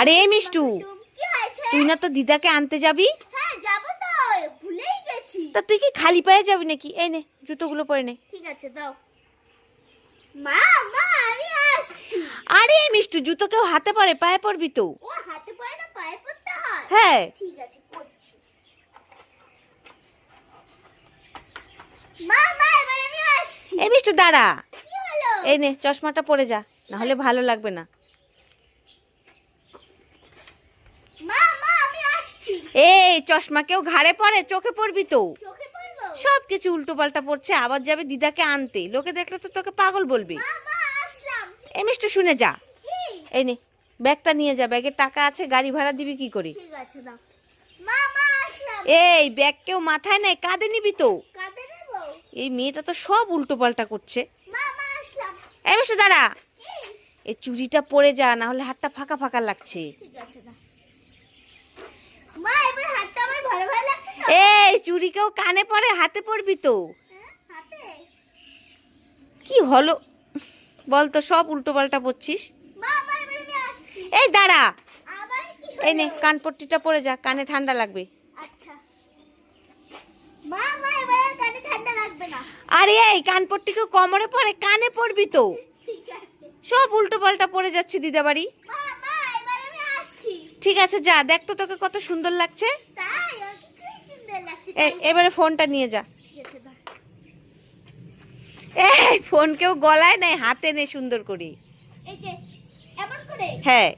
আরে মিষ্টু তুই না তো দিদাকে আনতে যাবি? হ্যাঁ তো তুই কি খালি পায়ে যাবি নাকি? এই নে জুতোগুলো পরে নে। ঠিক আছে দাও। মা মা আমি আসছি। আরে মিষ্টু জুতো কেউ হাতে পরে পায়ে পড়বি তো। ও হাতে পায়ে না পায়ে পড়তে হয়? হ্যাঁ। ঠিক আছে করছি মা মা এবার আমি আসছি। এই মিষ্টু দাঁড়া। এই নে চশমাটা পরে যা না হলে ভালো লাগবে না মা মা আমি আসছি এই চশমা কেউ ঘাড়ে পড়ে চোখে পড়বি তো। সব কিছু উল্টো পাল্টা পড়ছে আবার যাবে দিদাকে আনতে। লোকে দেখলে তো তোকে পাগল বলবে। এই মিষ্টু শুনে যা। এই নে ব্যাগটা নিয়ে যা ব্যাগে টাকা আছে গাড়ি ভাড়া দিবি কি করে? এই ব্যাগ কেউ মাথায় নেয় কাঁধে নিবি তো? এই মেয়েটা তো সব উল্টো পাল্টা করছে এই মিষ্টু দাঁড়া। এই চুড়িটা পরে যা না হলে হাতটা ফাঁকা ফাঁকা লাগছে। ঠিক আছে দাও মা এবার হাতটা আমার ভালো ভালো লাগছে তো চুড়ি কেউ কানে পরে হাতে পড়বি তো। কি হলো? বল তো সব উল্টো পাল্টা পড়ছিস এই দাঁড়া। এই নে? কানপট্টিটা পরে যা কানে ঠান্ডা লাগবে। আচ্ছা। আর এই কানপট্টি কেউ কোমরে পরে কানে পড়বি তো। ঠিক আছে। সব উল্টো পাল্টা পড়ে যাচ্ছে দিদাবাড়ি। ঠিক আছে যা দেখ তো তোকে কত সুন্দর লাগছে। এবারে ফোনটা নিয়ে যা। এই ফোন কেউ গলায় নেই হাতে নেই সুন্দর করে? হ্যাঁ।